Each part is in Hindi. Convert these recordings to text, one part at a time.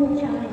Mua.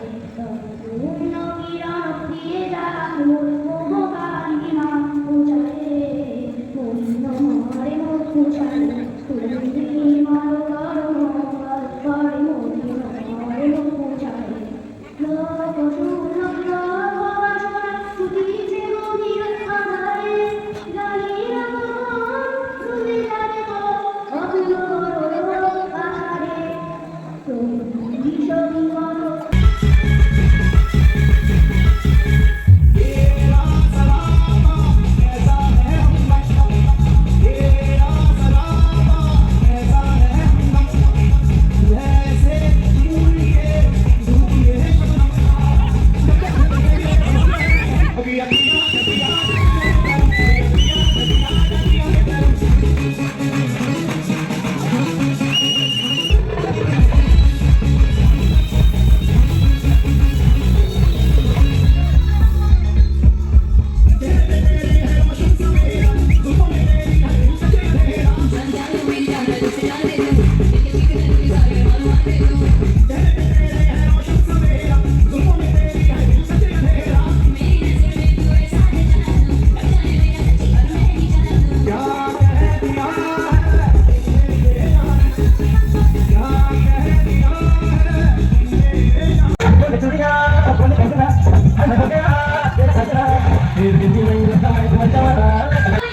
Thank you.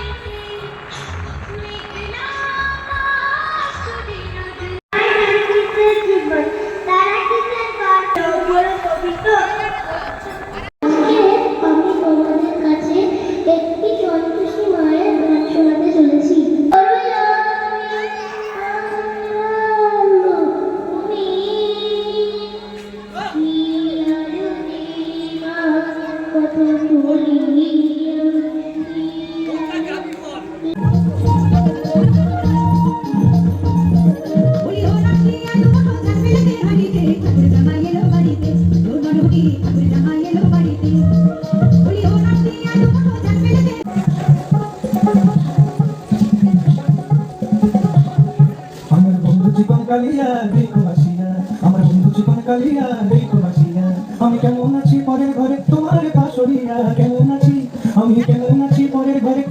কালিয়া দেখো আসিয়া আমার কালিয়া দেখো আসিয়া আমি কেমন আছি পরের ঘরে তোমার পাশরিয়া কেমন আছি? আমি কেমন আছি পরের ঘরে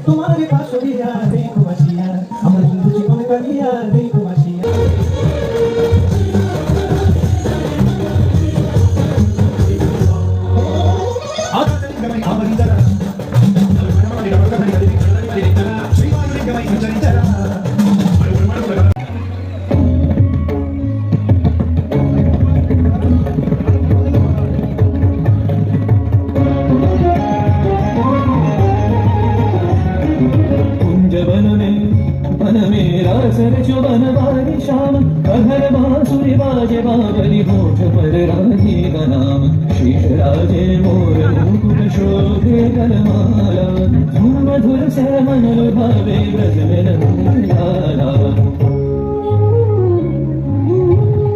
मेरा सर जो बनवारी श्याम अधर बांसुरी बाजे बावली होठ पर राही का नाम शीश राजे मोर मुकुट शोभे गलमाला धुन मधुर से मन लुभावे ब्रज में नंदलाला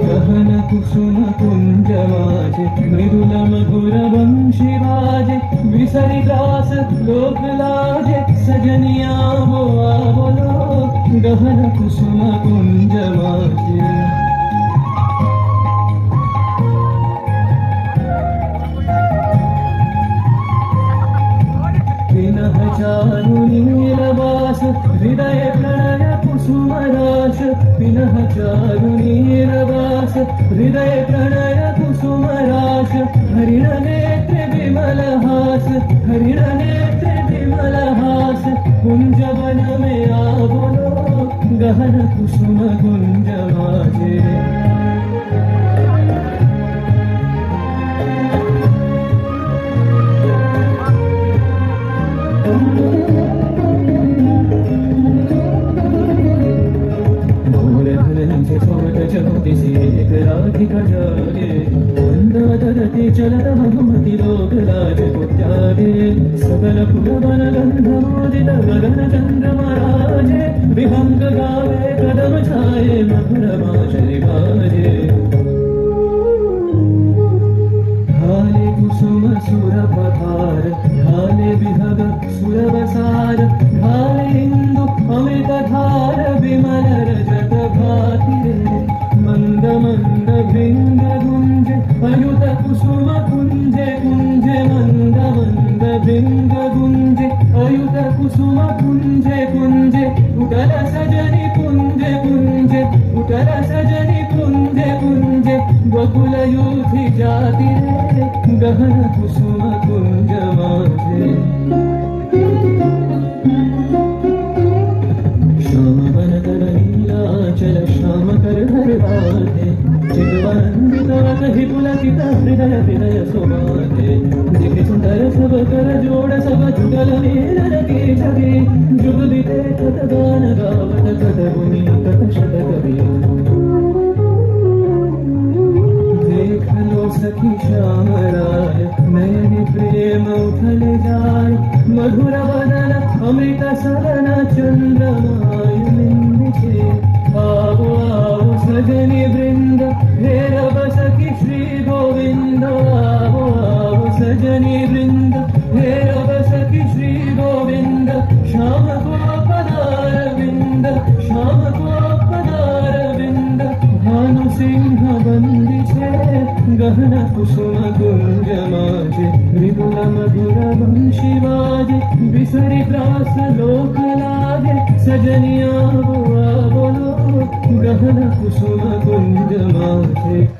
गहन कुसुम कुंज माजे मृदुल मधुर वंशी बाजे विसरि दास लोक लाजे सजनिया गहन कुसुम कुंज माजे विनः हृदय प्रणय कुसुमराश विनः चारुनीलवास हृदय प्रणय कुसुमराश हरिण नेत्र विमलहास हरिण नेत्र विमलहास कुंज वन में आ बोलो गहन कुसुम कुंज माजे मूलधनस्य सोटचोति एक राधिका जागे वन्दवदति चलत भगवति लोकराज पुत्यागे सकल కుసుమ పుంజె పుంజె ఉటల సజని పుంజె పుంజె ఉటల సజని పుంజె పుంజె గకుల యూధి జాతి గహన కుసుమ పుంజ హృదయ హృదయ సుమాధే దిగి సుందర సవకర జోడ సవ कत गान गावत कत गुनी कत शत कवि देख लो सखी श्याम राय नयन प्रेम उठल जाय मधुर बदन अमृत सदन चंद्रमाय गहन कुसुम कुंज माजे मृदुल मधुर वंशी विसरी प्रास लोक लागे सजनिया बोलो गहन कुसुम कुंज माजे